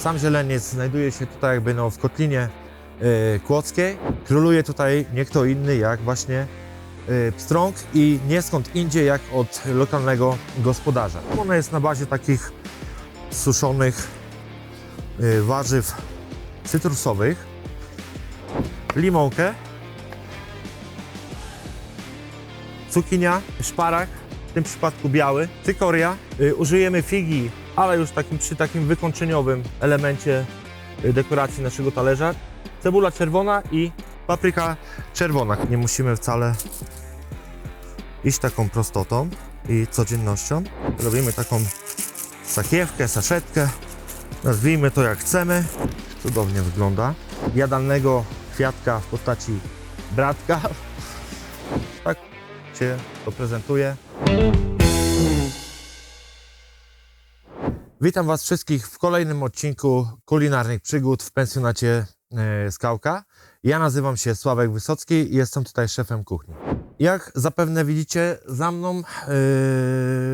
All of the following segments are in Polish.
sam zieleniec znajduje się tutaj jakby no w kotlinie e, kłodzkiej. Króluje tutaj nie kto inny jak właśnie e, pstrąg i nie skąd indziej jak od lokalnego gospodarza. Ona jest na bazie takich suszonych e, warzyw cytrusowych, limonkę, cukinia, szparak, w tym przypadku biały, cykoria. Y, Użyjemy figi, ale już takim, przy takim wykończeniowym elemencie y, dekoracji naszego talerza. Cebula czerwona i papryka czerwona. Nie musimy wcale iść taką prostotą i codziennością. Robimy taką sakiewkę, saszetkę. Nazwijmy to jak chcemy. Cudownie wygląda. Jadalnego kwiatka w postaci bratka. Tak się to prezentuje. Witam Was wszystkich w kolejnym odcinku kulinarnych przygód w pensjonacie e, Skałka. Ja nazywam się Sławek Wysocki i jestem tutaj szefem kuchni. Jak zapewne widzicie, za mną e,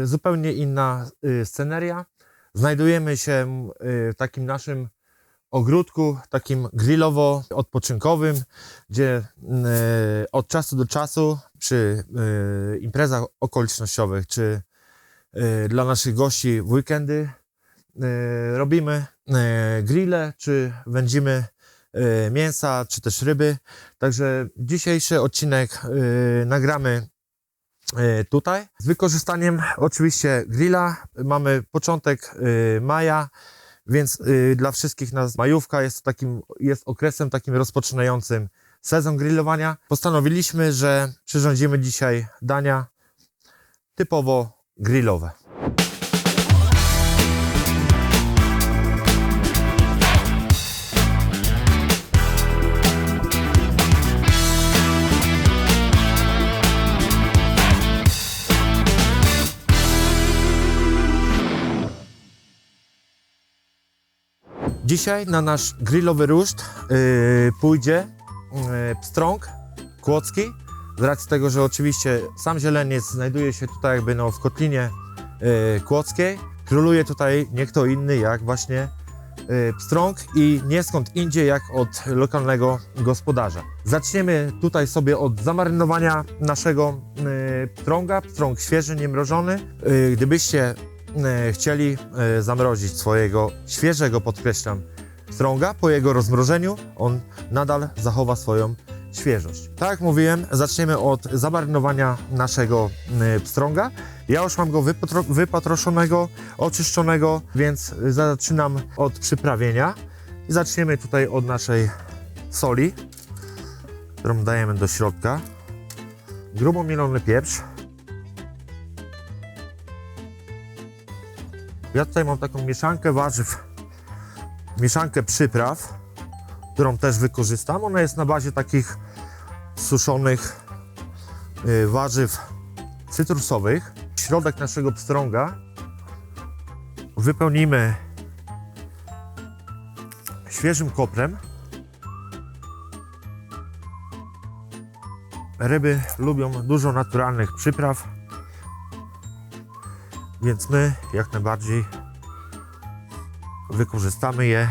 zupełnie inna e, sceneria. Znajdujemy się w takim naszym ogródku, takim grillowo-odpoczynkowym, gdzie od czasu do czasu przy imprezach okolicznościowych, czy dla naszych gości w weekendy robimy e, grille, czy wędzimy e, mięsa, czy też ryby. Także dzisiejszy odcinek e, nagramy e, tutaj z wykorzystaniem oczywiście grilla. Mamy początek e, maja, więc dla wszystkich nas majówka jest, takim, jest okresem takim rozpoczynającym sezon grillowania. Postanowiliśmy, że przyrządzimy dzisiaj dania typowo grillowe. Dzisiaj na nasz grillowy ruszt yy, pójdzie yy, pstrąg kłodzki. Z racji tego, że oczywiście sam zieleniec znajduje się tutaj jakby no w kotlinie yy, kłodzkiej. Króluje tutaj nie kto inny jak właśnie yy, pstrąg i nie skąd indziej jak od lokalnego gospodarza. Zaczniemy tutaj sobie od zamarynowania naszego yy, pstrąga. Pstrąg świeży, niemrożony. Yy, gdybyście chcieli e, zamrozić swojego świeżego, podkreślam, pstrąga, po jego rozmrożeniu on nadal zachowa swoją świeżość. Tak jak mówiłem, zaczniemy od zamarynowania naszego e, pstrąga. Ja już mam go wypatro wypatroszonego, oczyszczonego, więc zaczynam od przyprawienia. Zaczniemy tutaj od naszej soli, którą dajemy do środka. Grubo mielony pieprz. Ja tutaj mam taką mieszankę warzyw, mieszankę przypraw, którą też wykorzystam. Ona jest na bazie takich suszonych y, warzyw cytrusowych. Środek naszego pstrąga wypełnimy świeżym koprem. Ryby lubią dużo naturalnych przypraw. Więc my jak najbardziej wykorzystamy je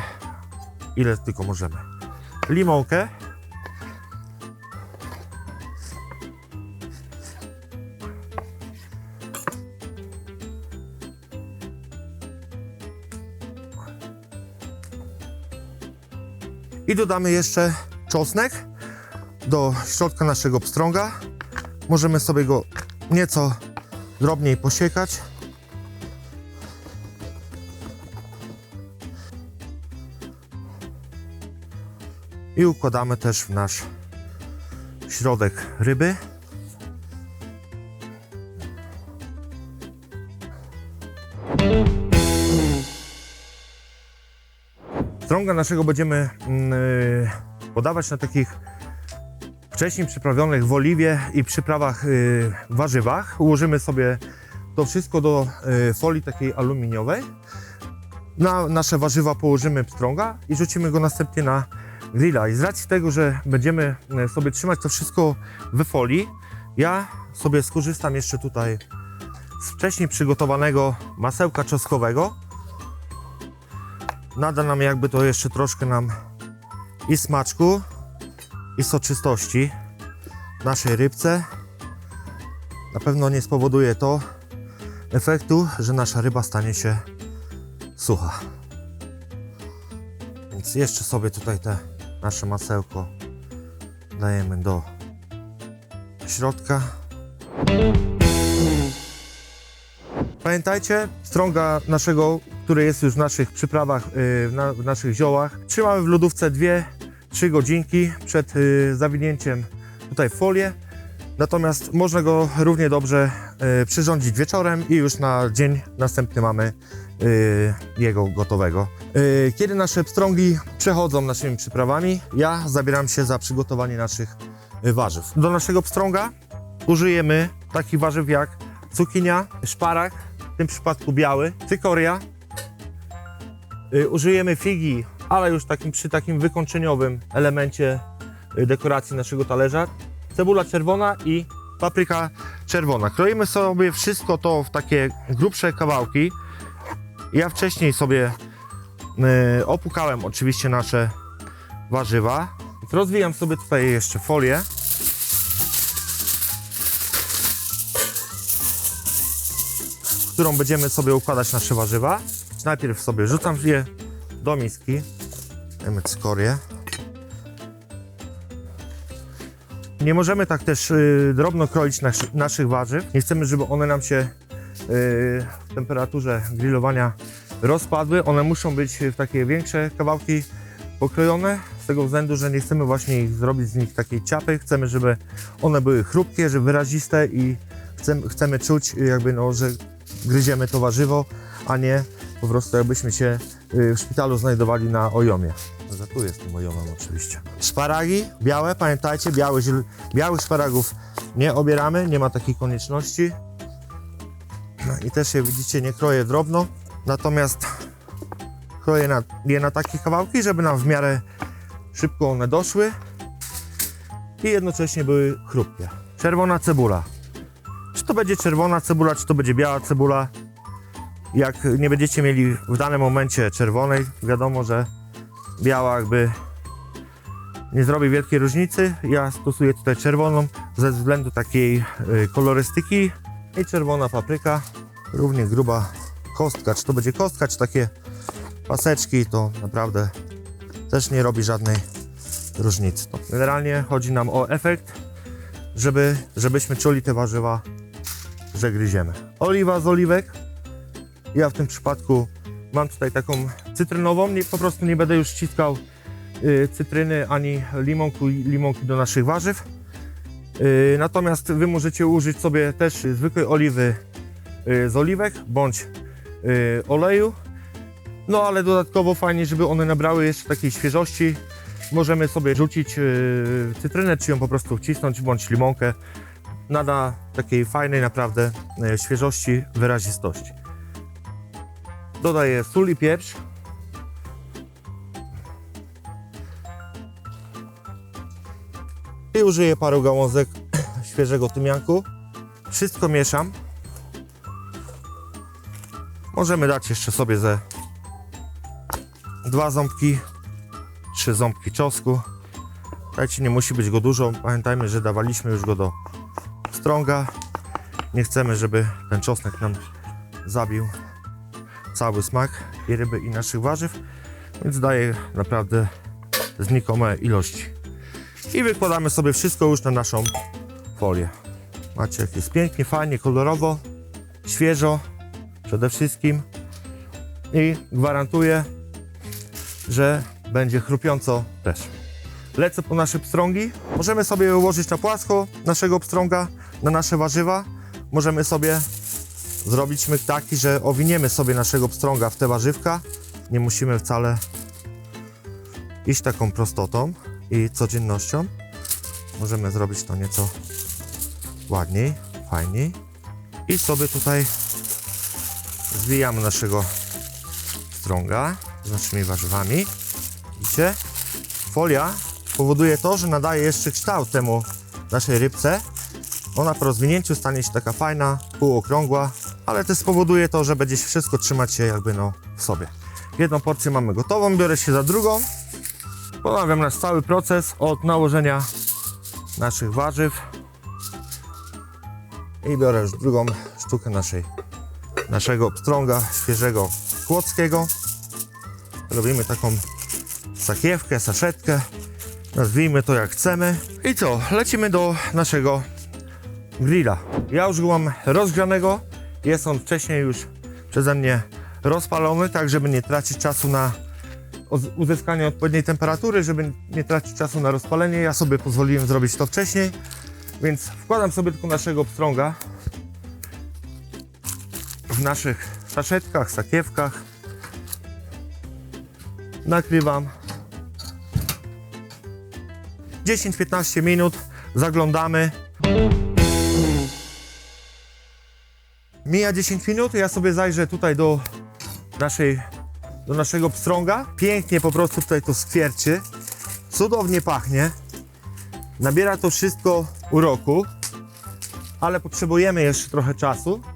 ile tylko możemy. Limonkę. I dodamy jeszcze czosnek do środka naszego pstrąga. Możemy sobie go nieco drobniej posiekać. I układamy też w nasz środek ryby. Strąga naszego będziemy mm, y, podawać na takich wcześniej przyprawionych w oliwie i przyprawach y, warzywach. Ułożymy sobie to wszystko do y, folii takiej aluminiowej. Na nasze warzywa położymy pstrąga i rzucimy go następnie na grilla. I z racji tego, że będziemy e, sobie trzymać to wszystko we folii, ja sobie skorzystam jeszcze tutaj z wcześniej przygotowanego masełka czosnkowego. nada nam jakby to jeszcze troszkę nam i smaczku, i soczystości naszej rybce. Na pewno nie spowoduje to efektu, że nasza ryba stanie się sucha. Więc jeszcze sobie tutaj te nasze masełko dajemy do środka. Pamiętajcie, strąga naszego, który jest już w naszych przyprawach, yy, w, na, w naszych ziołach, trzymamy w lodówce 2-3 godzinki przed yy, zawinięciem tutaj folię. Natomiast można go równie dobrze yy, przyrządzić wieczorem i już na dzień następny mamy jego gotowego. Yy, kiedy nasze pstrągi przechodzą naszymi przyprawami, ja zabieram się za przygotowanie naszych yy, warzyw. Do naszego pstrąga użyjemy takich warzyw jak cukinia, szparak, w tym przypadku biały, cykoria. Y, użyjemy figi, ale już takim, przy takim wykończeniowym elemencie y, dekoracji naszego talerza. Cebula czerwona i papryka czerwona. Kroimy sobie wszystko to w takie grubsze kawałki. Ja wcześniej sobie y, opukałem oczywiście nasze warzywa. Rozwijam sobie tutaj jeszcze folię. którą będziemy sobie układać nasze warzywa. Najpierw sobie rzucam je do miski. Dajmy skorię. Nie możemy tak też y, drobno kroić naszy, naszych warzyw. Nie chcemy, żeby one nam się w temperaturze grillowania rozpadły. One muszą być w takie większe kawałki pokrojone, z tego względu, że nie chcemy właśnie ich zrobić z nich takiej ciapy. Chcemy, żeby one były chrupkie, żeby wyraziste i chcemy, chcemy czuć jakby no, że gryziemy to warzywo, a nie po prostu jakbyśmy się y, w szpitalu znajdowali na ojomie. Za tu jest tym ojomem oczywiście. Szparagi białe, pamiętajcie, biały, ziel- białych szparagów nie obieramy, nie ma takiej konieczności. I też je widzicie, nie kroję drobno, natomiast kroję na, je na takie kawałki, żeby nam w miarę szybko one doszły i jednocześnie były chrupkie. Czerwona cebula. Czy to będzie czerwona cebula, czy to będzie biała cebula. Jak nie będziecie mieli w danym momencie czerwonej, wiadomo, że biała jakby nie zrobi wielkiej różnicy. Ja stosuję tutaj czerwoną ze względu takiej y, kolorystyki i czerwona papryka, równie gruba kostka. Czy to będzie kostka, czy takie paseczki, to naprawdę też nie robi żadnej różnicy. No, generalnie chodzi nam o efekt, żeby, żebyśmy czuli te warzywa że gryziemy. Oliwa z oliwek. Ja w tym przypadku mam tutaj taką cytrynową. Nie, po prostu nie będę już ściskał y, cytryny ani limonku, limonki do naszych warzyw. Y, natomiast Wy możecie użyć sobie też zwykłej oliwy z oliwek bądź y, oleju. No ale dodatkowo fajnie, żeby one nabrały jeszcze takiej świeżości. Możemy sobie rzucić y, cytrynę, czy ją po prostu wcisnąć, bądź limonkę nada takiej fajnej naprawdę świeżości, wyrazistości. Dodaję sól i pieprz. I użyję paru gałązek świeżego tymianku. Wszystko mieszam. Możemy dać jeszcze sobie ze dwa ząbki, trzy ząbki czosnku. Dajcie, nie musi być go dużo. Pamiętajmy, że dawaliśmy już go do strąga. Nie chcemy, żeby ten czosnek nam zabił cały smak i ryby i naszych warzyw, więc daję naprawdę znikome ilości. I wykładamy sobie wszystko już na naszą folię. Macie jak jest pięknie, fajnie, kolorowo, świeżo przede wszystkim i gwarantuję, że będzie chrupiąco też. Lecę po nasze pstrągi. Możemy sobie ułożyć na płasko naszego pstrąga, na nasze warzywa. Możemy sobie zrobić myk taki, że owiniemy sobie naszego pstrąga w te warzywka. Nie musimy wcale iść taką prostotą i codziennością. Możemy zrobić to nieco ładniej, fajniej. I sobie tutaj zwijamy naszego pstrąga z naszymi warzywami. Widzicie? Folia powoduje to, że nadaje jeszcze kształt temu naszej rybce. Ona po rozwinięciu stanie się taka fajna, półokrągła, ale też spowoduje to, że będzie wszystko trzymać się jakby no w sobie. Jedną porcję mamy gotową, biorę się za drugą. Ponawiam nasz cały proces od nałożenia naszych warzyw. I biorę już drugą sztukę naszej, naszego pstrąga świeżego kłodzkiego. Robimy taką sakiewkę, saszetkę. Nazwijmy to jak chcemy. I co? Lecimy do naszego grilla. Ja już go mam rozgrzanego. Jest on wcześniej już przeze mnie rozpalony, tak żeby nie tracić czasu na uz- uzyskanie odpowiedniej temperatury, żeby nie tracić czasu na rozpalenie. Ja sobie pozwoliłem zrobić to wcześniej, więc wkładam sobie tylko naszego pstrąga w naszych saszetkach, sakiewkach. Nakrywam 10-15 minut, zaglądamy. Mija 10 minut, ja sobie zajrzę tutaj do naszej, do naszego pstrąga. Pięknie po prostu tutaj to skwierczy. Cudownie pachnie. Nabiera to wszystko uroku, ale potrzebujemy jeszcze trochę czasu.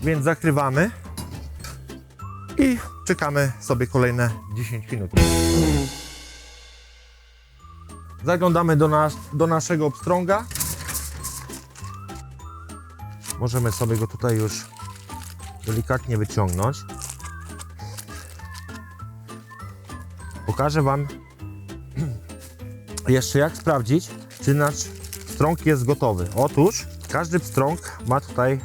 Więc zakrywamy i czekamy sobie kolejne 10 minut. Zaglądamy do, nas, do naszego pstrąga. Możemy sobie go tutaj już delikatnie wyciągnąć. Pokażę Wam jeszcze jak sprawdzić, czy nasz pstrąg jest gotowy. Otóż każdy pstrąg ma tutaj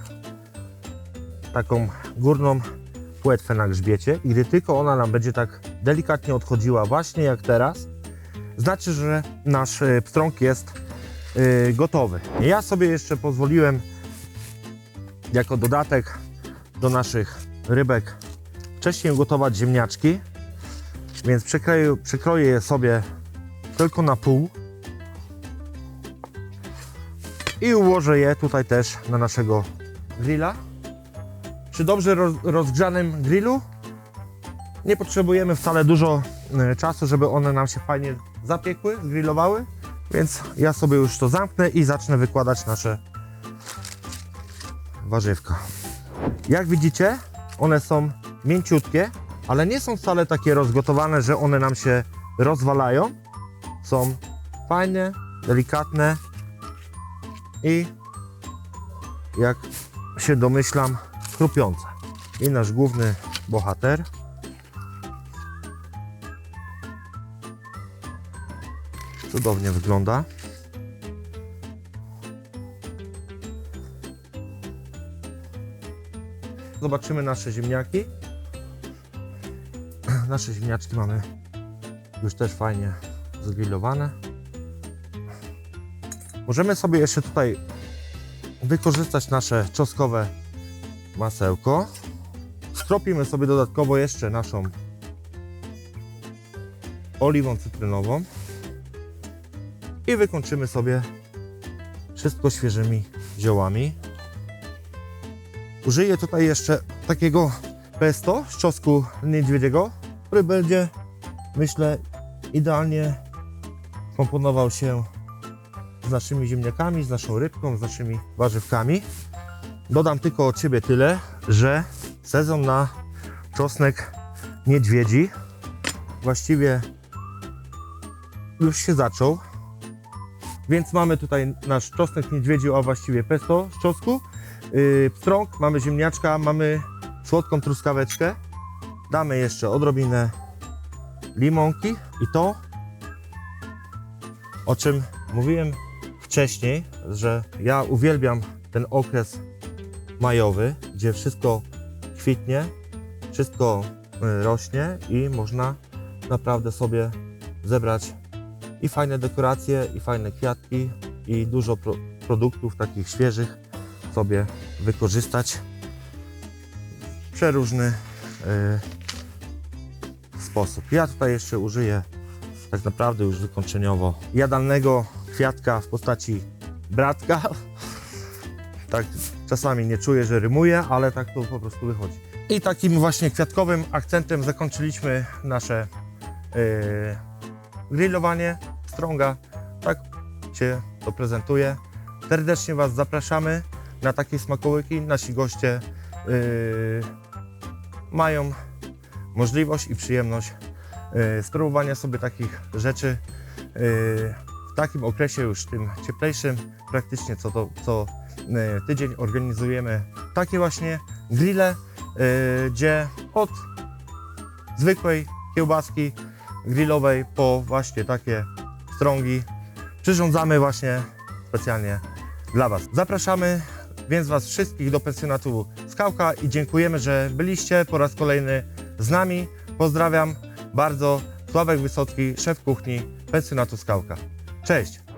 taką górną płetwę na grzbiecie i gdy tylko ona nam będzie tak delikatnie odchodziła właśnie jak teraz, znaczy, że nasz e, pstrąg jest e, gotowy. Ja sobie jeszcze pozwoliłem jako dodatek do naszych rybek wcześniej gotować ziemniaczki, więc przekroję, przekroję je sobie tylko na pół i ułożę je tutaj też na naszego grilla. Przy dobrze roz, rozgrzanym grillu nie potrzebujemy wcale dużo e, czasu, żeby one nam się fajnie zapiekły, zgrillowały, więc ja sobie już to zamknę i zacznę wykładać nasze warzywka. Jak widzicie, one są mięciutkie, ale nie są wcale takie rozgotowane, że one nam się rozwalają. Są fajne, delikatne i jak się domyślam, chrupiące. I nasz główny bohater. Cudownie wygląda. Zobaczymy nasze ziemniaki. Nasze ziemniaczki mamy już też fajnie zgrillowane. Możemy sobie jeszcze tutaj wykorzystać nasze czosnkowe masełko. Skropimy sobie dodatkowo jeszcze naszą oliwą cytrynową i wykończymy sobie wszystko świeżymi ziołami. Użyję tutaj jeszcze takiego pesto z czosnku niedźwiedziego, który będzie, myślę, idealnie komponował się z naszymi ziemniakami, z naszą rybką, z naszymi warzywkami. Dodam tylko od siebie tyle, że sezon na czosnek niedźwiedzi właściwie już się zaczął. Więc mamy tutaj nasz czosnek niedźwiedzi, a właściwie pesto z czosnku. Yy, pstrąg, mamy ziemniaczka, mamy słodką truskaweczkę. Damy jeszcze odrobinę limonki i to, o czym mówiłem wcześniej, że ja uwielbiam ten okres majowy, gdzie wszystko kwitnie, wszystko y, rośnie i można naprawdę sobie zebrać i fajne dekoracje, i fajne kwiatki, i dużo pro produktów takich świeżych sobie wykorzystać przeróżny y, sposób. Ja tutaj jeszcze użyję tak naprawdę już wykończeniowo jadalnego kwiatka w postaci bratka. Tak czasami nie czuję, że rymuję, ale tak to po prostu wychodzi. I takim właśnie kwiatkowym akcentem zakończyliśmy nasze yy, grillowanie strąga. Tak się to prezentuje. Serdecznie Was zapraszamy na takie smakołyki. Nasi goście yy, mają możliwość i przyjemność e, spróbowania sobie takich rzeczy e, w takim okresie już tym cieplejszym, praktycznie co, to, co tydzień organizujemy takie właśnie grille, e, gdzie od zwykłej kiełbaski grillowej po właśnie takie strągi przyrządzamy właśnie specjalnie dla Was. Zapraszamy więc Was wszystkich do pensjonatu Skałka i dziękujemy, że byliście po raz kolejny z nami. Pozdrawiam bardzo. Sławek Wysocki, szef kuchni pensjonatu Skałka. Cześć!